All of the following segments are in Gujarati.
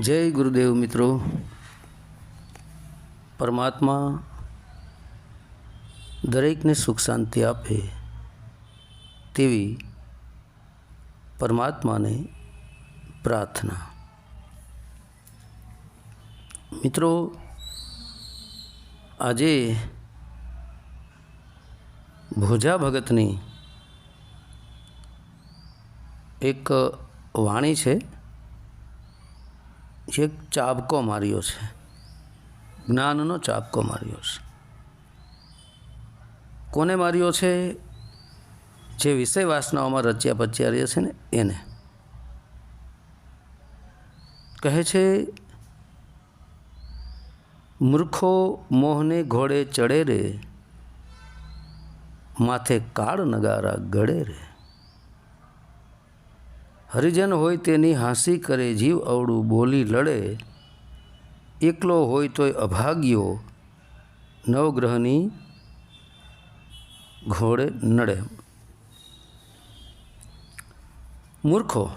જય ગુરુદેવ મિત્રો. પરમાત્મા દરેકને સુખ શાંતિ આપે તેવી પરમાત્માને પ્રાર્થના. મિત્રો, આજે ભોજા ભગતની એક વાણી છે. એક ચાબકો માર્યો છે. જ્ઞાનનો ચાબકો માર્યો છે. કોને માર્યો છે? જે વિષય વાસનાઓમાં રચ્યા પચ્યા રહે છે ને એને. કહે છે, મૂર્ખો મોહને ઘોડે ચડે રે, માથે કાળ નગારા ગળે રે. હરિજન હોય તેની હાંસી કરે, જીવ અવળું બોલી લડે, એકલો હોય તોય અભાગ્યો, નવગ્રહની ઘોડે નડે. મૂર્ખો.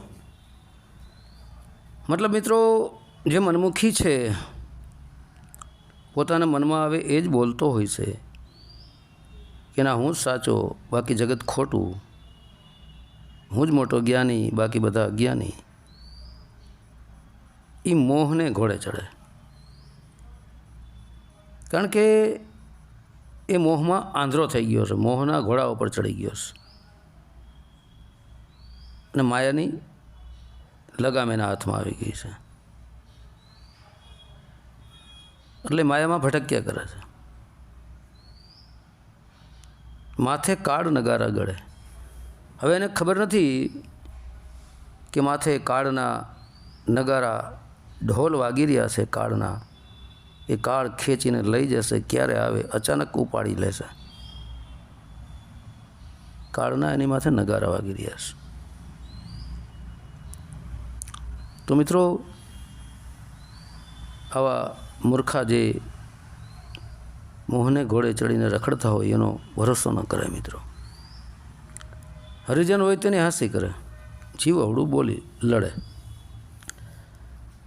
મતલબ મિત્રો, જે મનમુખી છે, પોતાના મનમાં આવે એ જ બોલતો હોય છે. કે ના, હું સાચો, બાકી જગત ખોટું. હું જ મોટો જ્ઞાની, બાકી બધા અજ્ઞાની. એ મોહને ઘોડે ચડે. કારણ કે એ મોહમાં આંધ્રો થઈ ગયો છે. મોહના ઘોડા ઉપર ચડી ગયો છે. અને માયાની લગામ એના હાથમાં આવી ગઈ છે. એટલે માયામાં ભટક્યા કરે છે. માથે કાળ નગારા ગળે. હવે એને ખબર નથી કે માથે કાળના નગારા ઢોલ વાગી રહ્યા છે કાળના. એ કાળ ખેંચીને લઈ જશે, ક્યારે આવે, અચાનક ઉપાડી લેશે. કાળના એની માથે નગારા વાગી રહ્યા છે. તો મિત્રો, આવા મૂર્ખા જે મોહને ઘોડે ચડીને રખડતા હોય એનો ભરોસો ન કરે મિત્રો. હરિજન હોય તેની હાંસી કરે. જીવ અવળું બોલી લડે.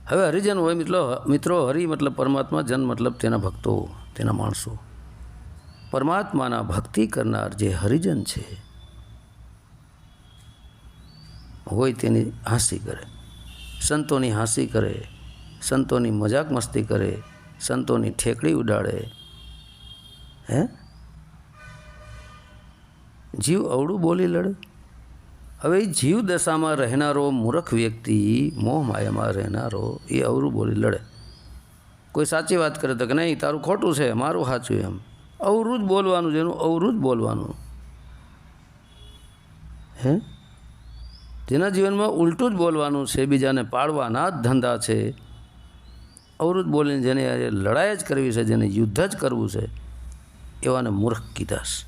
હવે હરિજન હોય મિત્રો મિત્રો, હરિ મતલબ પરમાત્મા, જન મતલબ તેના ભક્તો, તેના માણસો. પરમાત્માના ભક્તિ કરનાર જે હરિજન છે, હોય તેની હાંસી કરે. સંતોની હાંસી કરે, સંતોની મજાક મસ્તી કરે, સંતોની ઠેકડી ઉડાડે. હે? જીવ અવળું બોલી લડે. હવે જીવ દશામાં રહેનારો મૂર્ખ વ્યક્તિ, મોહ માયામાં રહેનારો, એ અવરું બોલી લડે. કોઈ સાચી વાત કરે તો કે નહીં, તારું ખોટું છે, મારું સાચું એમ. અવરું જ બોલવાનું જેનું અવરું જ બોલવાનું. હે? જેના જીવનમાં ઉલટું જ બોલવાનું છે, બીજાને પાડવાના જ ધંધા છે. અવરું બોલીને જેને લડાઈ જ કરવી છે, જેને યુદ્ધ જ કરવું છે, એવાને મૂર્ખ કીધા છે.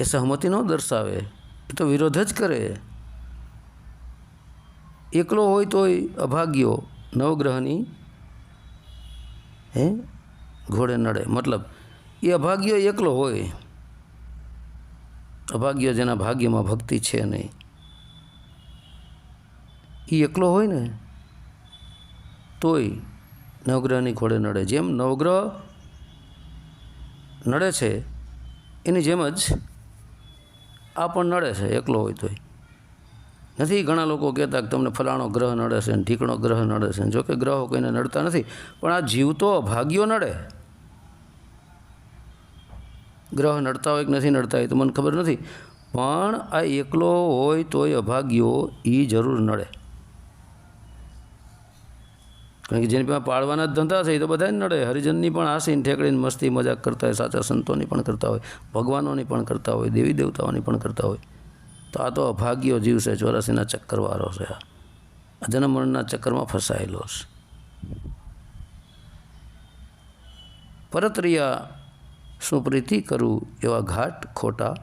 એ સહમતિ ન દર્શાવે. એ તો વિરોધ જ કરે. એકલો હોય તોય અભાગ્યો નવગ્રહની, હે, ઘોડે નડે. મતલબ, એ અભાગ્યો એકલો હોય. અભાગ્યો જેના ભાગ્યમાં ભક્તિ છે નહીં. એ એકલો હોય ને, તોય નવગ્રહની ઘોડે નડે. જેમ નવગ્રહ નડે છે, એની જેમ જ આ પણ નડે છે, એકલો હોય તોય. નથી, ઘણા લોકો કહેતા કે તમને ફલાણો ગ્રહ નડે છે ને ઢીકણો ગ્રહ નડે છે જો કે ગ્રહો કોઈને નડતા નથી, પણ આ જીવતો ભાગ્યો નડે. ગ્રહ નડતા હોય કે નથી નડતા હોય તો મને ખબર નથી, પણ આ એકલો હોય તોય અભાગ્યો એ જરૂર નડે. કારણ કે જેની પાસે પાળવાના જ ધંધા છે એ તો બધાને નડે. હરિજનની પણ આસીન ઠેકડીને મસ્તી મજાક કરતા હોય, સાચા સંતોની પણ કરતા હોય, ભગવાનોની પણ કરતા હોય, દેવી દેવતાઓની પણ કરતા હોય. તો આ તો અભાગ્યો જીવ છે ચોરાસીના ચક્કરવાળો છે આ. જન્મ મરણના ચક્કરમાં ફસાયેલો છે. પરત્રિયા શું પ્રીતિ કરું એવા ઘાટ ખોટા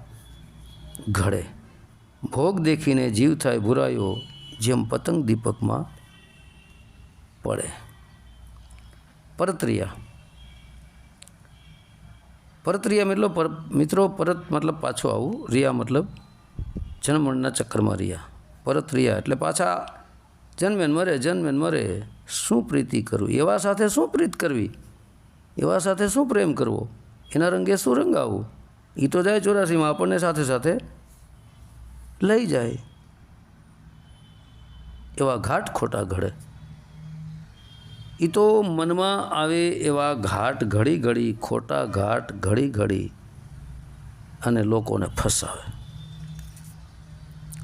ઘડે. ભોગ દેખીને જીવ થાય ભૂરાયો જેમ પતંગ દીપકમાં પડે. પરત્રિયા. પરત્રિયા મતલબ પર, મિત્રો, પરત મતલબ પાછું આવું. રિયા મતલબ જન્મના ચક્કરમાં રિયા. પરત રિયા એટલે પાછા જન્મેન મરે જન્મેન મરે. શું પ્રીતિ કરવી? એવા સાથે શું પ્રીત કરવી? એવા સાથે શું પ્રેમ કરવો? એના રંગે શું રંગાવવું એ તો જાય ચોરાસીમાં, આપણને સાથે સાથે લઈ જાય. એવા ઘાટ ખોટા ઘડે. એ તો મનમાં આવે એવા ઘાટ ઘડી ઘડી, ખોટા ઘાટ ઘડી ઘડી અને લોકોને ફસાવે.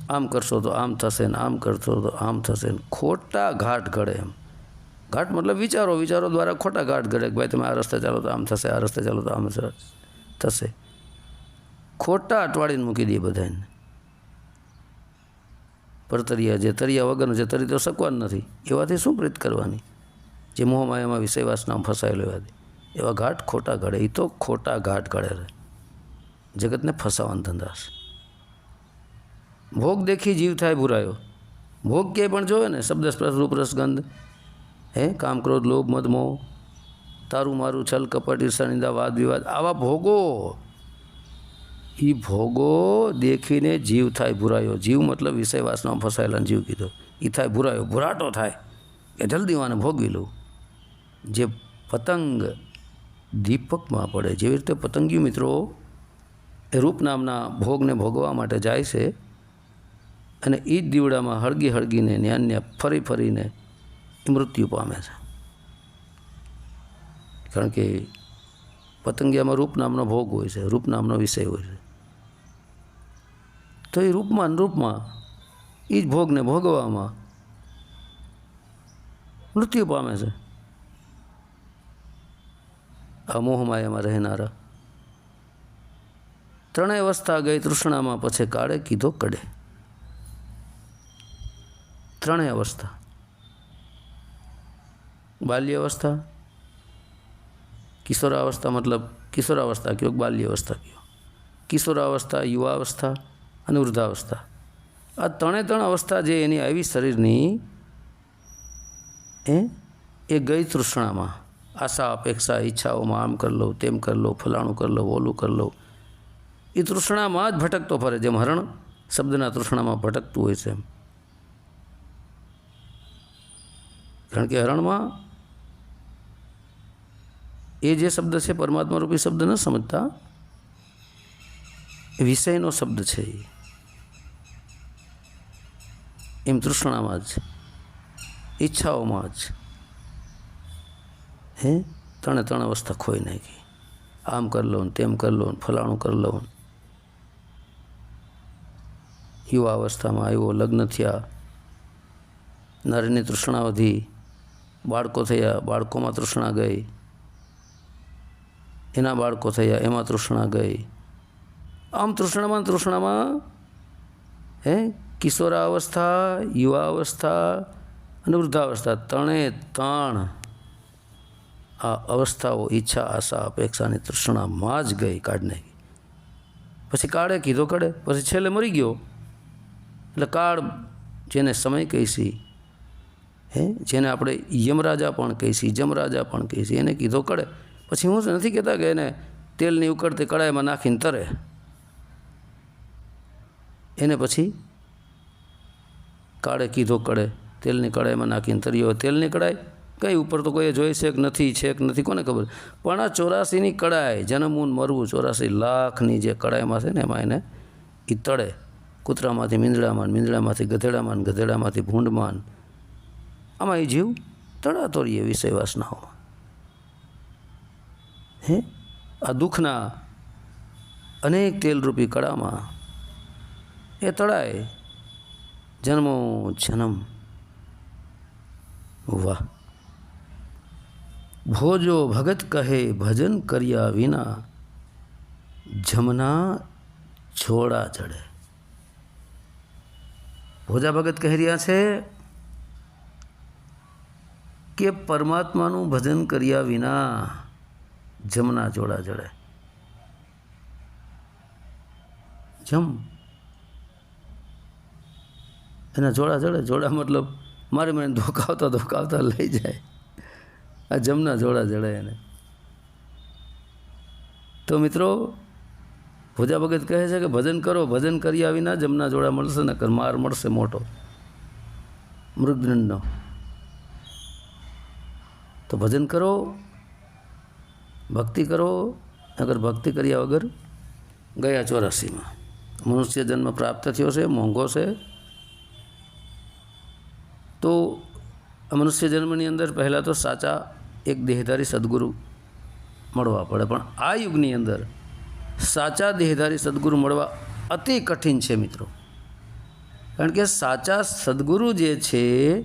આમ કરશો તો આમ થશે ને આમ કરશો તો આમ થશે ને ખોટા ઘાટ ઘડે એમ. ઘાટ મતલબ વિચારો વિચારો દ્વારા ખોટા ઘાટ ઘડે કે ભાઈ તમે આ રસ્તે ચાલો તો આમ થશે, આ રસ્તે ચાલો તો આમ થશે ખોટા અટવાડીને મૂકી દઈએ બધાને. પરતરિયા જે તરિયા વગરનું જે તરી તો શકવાનું નથી. એવાથી શું પ્રીત કરવાની? જે મોહમાયામાં વિષયવાસનામાં ફસાયેલો એવાથી એવા ઘાટ ખોટા ઘડે. એ તો ખોટા ઘાટ ઘડે રહે જગતને ફસાવાના ધંધા છે ભોગ દેખી જીવ થાય ભૂરાયો ભોગ ક્યાંય પણ જોવે ને, શબ્દ સ્પર્શ, રૂપ રસગંધ હે, કામ, ક્રોધ, લોભ, મદ, મોહ, તારું મારું છલ, કપટ ઈર્ષાનિંદા વાદ, વિવાદ, આવા ભોગો. એ ભોગો દેખીને જીવ થાય ભૂરાયો જીવ મતલબ વિષય વાસનામાં ફસાયેલા જીવ કીધો. એ થાય ભૂરાયો ભૂરાટો થાય. કે જલ્દી વાને ભોગવી લઉં જે પતંગ દીપકમાં પડે, જેવી રીતે પતંગિયું મિત્રો એ રૂપ નામના ભોગને ભોગવા માટે જાય છે અને એ જ દીવડામાં હળગી હળગીને ન્યાન્ય ફરી ફરીને મૃત્યુ પામે છે. કારણ કે પતંગિયામાં રૂપ નામનો ભોગ હોય છે, રૂપ નામનો વિષય હોય છે. તો એ રૂપમાં અનુરૂપમાં રૂપમાં એ જ ભોગને ભોગવામાં મૃત્યુ પામે છે. આ મોહમાયામાં રહેનારા. ત્રણેય અવસ્થા ગઈ તૃષ્ણામાં પછી કાળે કીધો કડે. ત્રણેય અવસ્થા. બાલ્યાવસ્થા, કિશોરાવસ્થા મતલબ કિશોરાવસ્થા કયો બાલ્યાવસ્થા કયો? કિશોરાવસ્થા, યુવાવસ્થા અને વૃદ્ધાવસ્થા. આ ત્રણે ત્રણ અવસ્થા જે એની આવી શરીરની, એ એ ગઈ તૃષ્ણામાં. આશા, અપેક્ષા, ઈચ્છાઓમાં આમ કરી લો, તેમ કરી લો, ફલાણું કરી લો, ઓલું કરી લો. એ તૃષ્ણામાં જ ભટકતો ફરે જેમ હરણ શબ્દના તૃષ્ણામાં ભટકતું હોય છે એમ. કારણ કે હરણમાં એ જે શબ્દ છે પરમાત્મા રૂપી શબ્દ ન સમજતા વિષયનો શબ્દ છે એમ તૃષ્ણામાં જ, ઈચ્છાઓમાં જ. હે? ત્રણે ત્રણ અવસ્થા ખોઈ નાખી. આમ કરી લઉં તેમ કરી લઉં ફલાણું કરી લઉં યુવા અવસ્થામાં આવ્યો, લગ્ન થયા. નરની તૃષ્ણા વધી બાળકો થયા, બાળકોમાં તૃષ્ણા ગઈ. એના બાળકો થયા, એમાં તૃષ્ણા ગઈ. આમ તૃષ્ણામાં તૃષ્ણામાં, હે? કિશોરા અવસ્થા, યુવા અવસ્થા અને વૃદ્ધાવસ્થા, ત્રણે ત્રણ. આ અવસ્થાઓ, ઈચ્છા, આશા, અપેક્ષાની તૃષ્ણામાં જ ગઈ કાઢ નાખી. પછી કાળે કીધો કાઢે પછી છેલ્લે મરી ગયો. એટલે કાળ જેને સમય કહીશી, હે, જેને આપણે યમરાજા પણ કહીશી, જમરાજા પણ કહીશી, એને કીધો કડે. પછી હું નથી કહેતા કે એને તેલની ઉકળતી કડાઈમાં નાખીને તરે. એને પછી કાળે કીધો કડે, તેલની કડાઈમાં નાખીને તર્યો તેલની કડાઈ કઈ ઉપર તો કોઈ જોઈ છે કે નથી, છે કે નથી, કોને ખબર? પણ આ ચોરાસીની કડાઈ જન્મવું મરવું, ચોરાસી લાખની જે કડાઈમાં છે ને એમાં એને એ તળે. કૂતરામાંથી મીંદડામાં મીંદડામાંથી ગધેડામાં ગધેડામાંથી ભૂંડમાં આમાં એ જીવ તળાતો વિષય વાસનાઓમાં. હે? આ દુઃખના અનેક તેલરૂપી કળામાં એ તળાય. જન્મો જન્મ. વાહ. ભોજો ભગત કહે, ભજન કર્યા વિના જમના છોડા ચડે. ભોજા ભગત કહી રહ્યા છે કે પરમાત્માનું ભજન કર્યા વિના જમના જોડા જડે જમ. એના જોડા જડે જોડા મતલબ મારે મને ધોકાવતા ધોકાવતા લઈ જાય. આ જમના જોડા જડાય એને. તો મિત્રો, ભોજા ભગત કહે છે કે ભજન કરો, ભજન કર્યા વિના જમના જોડા મળશે ને માર મળશે મોટો. મૃગદંડનો. તો ભજન કરો, ભક્તિ કરો અગર ભક્તિ કર્યા વગર ગયા ચોરાસીમાં. મનુષ્ય જન્મ પ્રાપ્ત થયો છે, મોંઘો છે. તો મનુષ્ય જન્મની અંદર પહેલાં તો સાચા એક દેહધારી સદગુરુ મળવા પડે. પણ આ યુગની અંદર સાચા દેહધારી સદગુરુ મળવા અતિ કઠિન છે મિત્રો. કારણ કે સાચા સદગુરુ જે છે,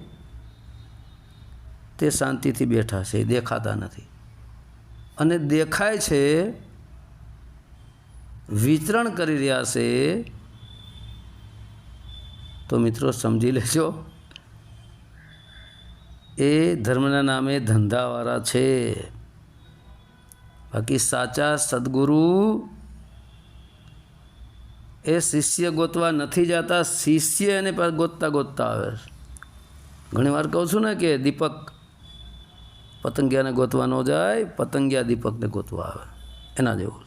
તે શાંતિથી બેઠા છે, દેખાતા નથી. અને દેખાય છે, વિતરણ કરી રહ્યા છે. તો મિત્રો સમજી લેજો એ ધર્મના નામે ધંધાવાળા છે. બાકી સાચા સદગુરુ એ શિષ્ય ગોતવા નથી જતા, શિષ્ય એને ગોતતા ગોતતા આવે ઘણી વાર કહું છું ને કે દીપક પતંગિયાને ગોતવા ન જાય, પતંગિયા દીપકને ગોતવા આવે. એના જેવું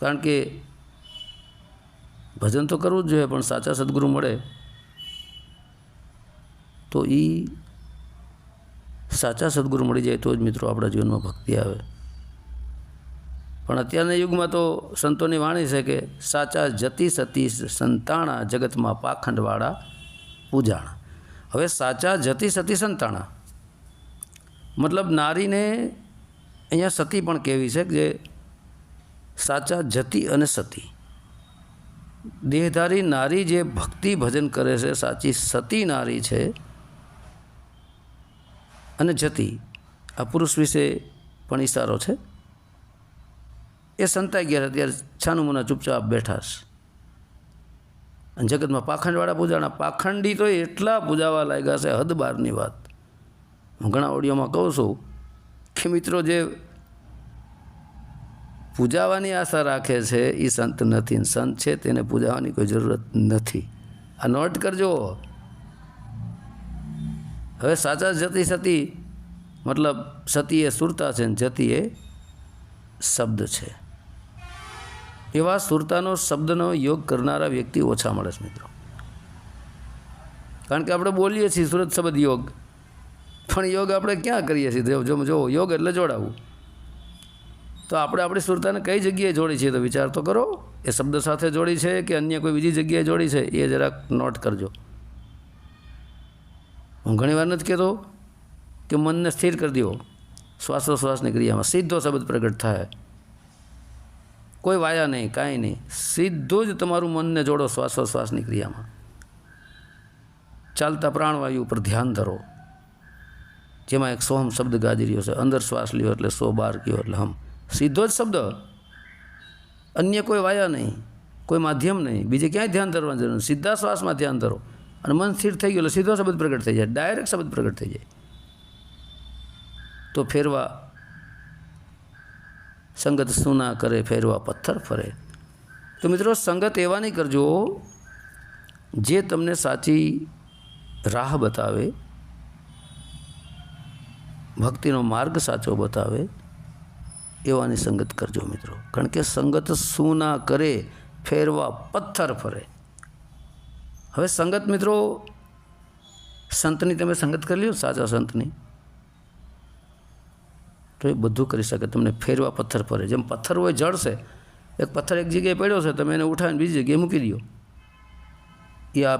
કારણ કે ભજન તો કરવું જ જોઈએ, પણ સાચા સદગુરુ મળે. તો એ સાચા સદગુરુ મળી જાય તો જ મિત્રો આપણા જીવનમાં ભક્તિ આવે. પણ અત્યારના યુગમાં તો સંતોની વાણી છે કે સાચા જતી સતી સંતાણા જગતમાં પાખંડવાળા પૂજાણા હવે સાચા જતી સતી સંતાણા. મતલબ નારીને અહીંયા સતી પણ કહેવી છે કે જે સાચા જતી અને સતી. દેહધારી નારી જે ભક્તિ ભજન કરે છે, સાચી સતી નારી છે અને જતી આ પુરુષ વિશે પણ ઇશારો છે. એ સંતાઈ ગયા છાનું મુના ચૂપચાપ બેઠા છે. અને જગતમાં પાખંડવાળા પૂજાણા, પાખંડી તો એટલા પૂજાવા લાગ્યા છે હદ બારની વાત. હું ઘણા ઓડિયોમાં કહું છું કે મિત્રો જે પૂજાવાની આશા રાખે છે એ સંત નથી. સંત છે, તેને પૂજાવાની કોઈ જરૂરત નથી. આ નોટ કરજો. હવે સાચા જતી સતી મતલબ સતી એ સુરતા છે ને જતી એ શબ્દ છે. એવા સુરતાનો શબ્દનો યોગ કરનારા વ્યક્તિ ઓછા મળે છે મિત્રો. કારણ કે આપણે બોલીએ છીએ સુરત શબ્દ યોગ, પણ યોગ આપણે ક્યાં કરીએ છીએ? જો યોગ એટલે જોડાવું. તો આપણે આપણી સુરતાને કઈ જગ્યાએ જોડી છે તો વિચાર તો કરો. એ શબ્દ સાથે જોડી છે કે અન્ય કોઈ બીજી જગ્યાએ જોડી છે? એ જરાક નોટ કરજો. હું ઘણી વાર નથી કહેતો કે મનને સ્થિર કરી દો શ્વાસોશ્વાસની ક્રિયામાં સીધો શબ્દ પ્રગટ થાય કોઈ વાયા નહીં કાંઈ નહીં સીધું જ તમારું મનને જોડો શ્વાસોશ્વાસની ક્રિયામાં ચાલતા પ્રાણવાયુ ઉપર ધ્યાન ધરો જેમાં એક સોહમ શબ્દ ગાજી રહ્યો છે અંદર શ્વાસ લ્યો એટલે સો બાર કયો એટલે હમ સીધો જ શબ્દ અન્ય કોઈ વાયા નહીં કોઈ માધ્યમ નહીં બીજે ક્યાંય ધ્યાન ધરવાની જરૂર નથી સીધા શ્વાસમાં ધ્યાન ધરો અને મન સ્થિર થઈ ગયું એટલે સીધો શબ્દ પ્રગટ થઈ જાય. ડાયરેક્ટ શબ્દ પ્રગટ થઈ જાય. તો ફેરવા સંગત શું ના કરે, ફેરવા પથ્થર ફરે. તો મિત્રો, સંગત એવા નહીં કરજો જે તમને સાચી રાહ બતાવે, ભક્તિનો માર્ગ સાચો બતાવે, એવાની સંગત કરજો મિત્રો. કારણ કે સંગત શું ના કરે, ફેરવા પથ્થર ફરે. હવે સંગત મિત્રો, સંતની તમે સંગત કરી લ્યો, સાચા સંતની. તો એ બધું કરી શકે, તમને ફેરવા પથ્થર ફરે. જેમ પથ્થર હોય, જળ છે. એક પથ્થર એક જગ્યાએ પડ્યો છે, તમે એને ઉઠાવીને બીજી જગ્યાએ મૂકી દો એ આ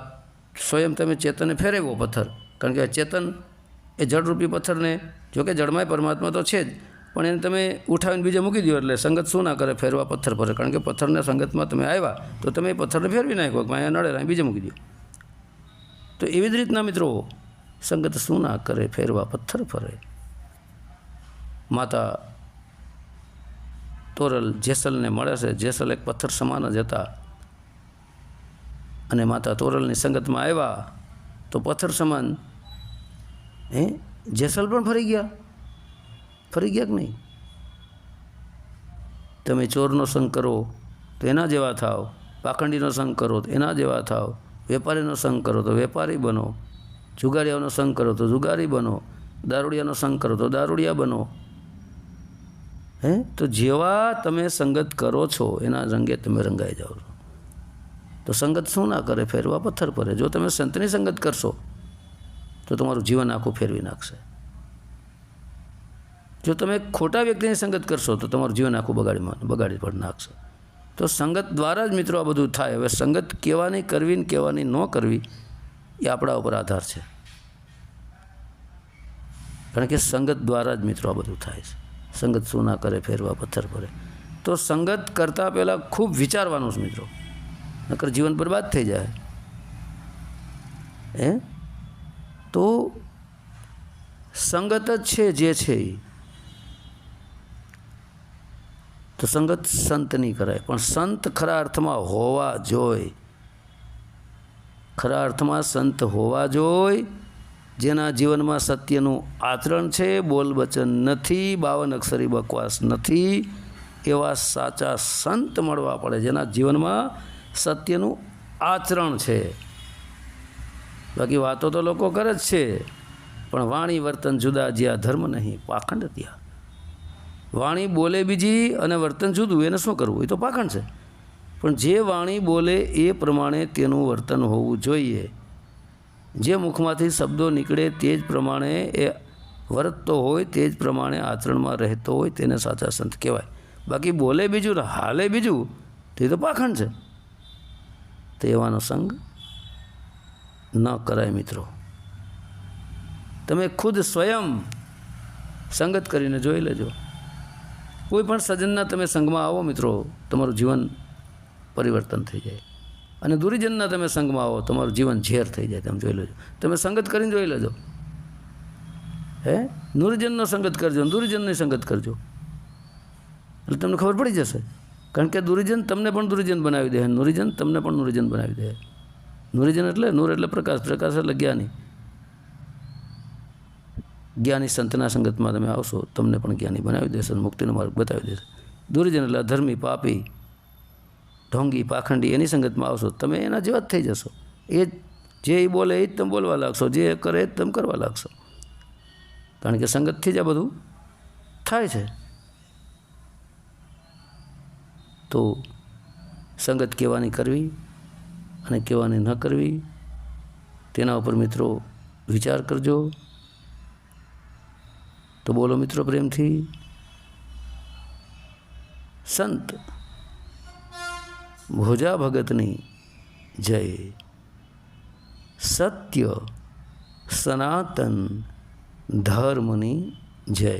સ્વયં તમે ચેતનને ફેરવ્યો પથ્થર. કારણ કે ચેતન એ જળરૂપી પથ્થરને, જોકે જળમાંય પરમાત્મા તો છે જ પણ એને તમે ઉઠાવીને બીજે મૂકી દો એટલે સંગત શું ના કરે ફેરવા પથ્થર ફરે કારણ કે પથ્થરના સંગતમાં તમે આવ્યા તો તમે એ પથ્થરને ફેરવી નાખો અહીંયા નડે અહીં બીજે મૂકી દો તો એવી જ રીતના મિત્રો સંગત શું ના કરે ફેરવા પથ્થર ફરે માતા તોરલ જેસલને મળે છે. જેસલ એક પથ્થર સમાન જ હતા. અને માતા તોરલની સંગતમાં આવ્યા તો પથ્થર સમાન. હે? જેસલ પણ ફરી ગયા. ફરી ગયા કે નહીં? તમે ચોરનો સંગ કરો તો એના જેવા થાવ પાખંડીનો સંગ કરો તો એના જેવા થાવ વેપારીનો સંગ કરો તો વેપારી બનો જુગારીયાનો સંગ કરો તો જુગારી બનો, દારૂડિયાનો સંગ કરો તો દારૂડિયા બનો. હે? તો જેવા તમે સંગત કરો છો, એના રંગે તમે રંગાઈ જાઓ છો. તો સંગત શું ના કરે? ફેરવા પથ્થર પડે જો તમે સંતની સંગત કરશો, તો તમારું જીવન આખું ફેરવી નાખશે. જો તમે ખોટા વ્યક્તિની સંગત કરશો તો તમારું જીવન આખું બગાડી બગાડી પણ નાખશે. તો સંગત દ્વારા જ મિત્રો આ બધું થાય. હવે સંગત કહેવાની કરવી ને કહેવાની ન કરવી એ આપણા ઉપર આધાર છે. કારણ કે સંગત દ્વારા જ મિત્રો આ બધું થાય છે. સંગત શું ના કરે, ફેરવા, પથ્થર પડે તો સંગત કરતાં પહેલાં ખૂબ વિચારવાનું છે મિત્રો. નકર જીવન બરબાદ થઈ જાય. હે? તો સંગત જ છે, જે છે એ તો સંગત સંતની કરાય. પણ સંત ખરા અર્થમાં હોવા જોઈ. ખરા અર્થમાં સંત હોવા જોઈ. જેના જીવનમાં સત્યનું આચરણ છે, બોલ વચન નથી, બાવન અક્ષરી બકવાસ નથી, એવા સાચા સંત મળવા પડે, જેના જીવનમાં સત્યનું આચરણ છે. બાકી વાતો તો લોકો કરે જ છે. પણ વાણી વર્તન જુદા જ્યાં ધર્મ નહીં, પાખંડ ત્યાં. વાણી બોલે બીજી અને વર્તન જુદું, એને શું કરવું? એ તો પાખંડ છે. પણ જે વાણી બોલે એ પ્રમાણે તેનું વર્તન હોવું જોઈએ. જે મુખમાંથી શબ્દો નીકળે તે જ પ્રમાણે એ વર્તતો હોય, તે જ પ્રમાણે આચરણમાં રહેતો હોય, તેને સાચા સંત કહેવાય. બાકી બોલે બીજું, હાલે બીજું, તે તો પાખંડ છે. તો એવાનો સંગ ન કરાય મિત્રો. તમે ખુદ સ્વયં સંગત કરીને જોઈ લેજો. કોઈ પણ સજ્જનના તમે સંઘમાં આવો મિત્રો, તમારું જીવન પરિવર્તન થઈ જાય. અને દુરીજનના તમે સંગમાં આવો, તમારું જીવન ઝેર થઈ જાય, તમે જોઈ લેજો. તમે સંગત કરીને જોઈ લેજો. હે? નુરજનનો સંગત કરજો દુરીજનની સંગત કરજો. એટલે તમને ખબર પડી જશે. કારણ કે દુરીજન તમને પણ દુરીજન બનાવી દે નુરીજન તમને પણ નુરીજન બનાવી દે. નુરીજન એટલે નૂર એટલે પ્રકાશ પ્રકાશ એટલે જ્ઞાની. જ્ઞાની સંતના સંગતમાં તમે આવશો, તમને પણ જ્ઞાની બનાવી દેશે અને મુક્તિનો માર્ગ બતાવી દેશે. દુર્જન એટલે અધર્મી, પાપી, ઢોંગી, પાખંડી એની સંગતમાં આવશો, તમે એના જેવા જ થઈ જશો. એ જ એ બોલે એ જ તમે બોલવા લાગશો, જે કરે એ જ તમે કરવા લાગશો. કારણ કે સંગતથી જ આ બધું. થાય છે. તો સંગત કહેવાની કરવી અને કહેવાની ન કરવી, તેના ઉપર મિત્રો વિચાર કરજો. તો બોલો મિત્રો પ્રેમથી સંત ભોજા ભગતની જય સત્ય સનાતન ધર્મની જય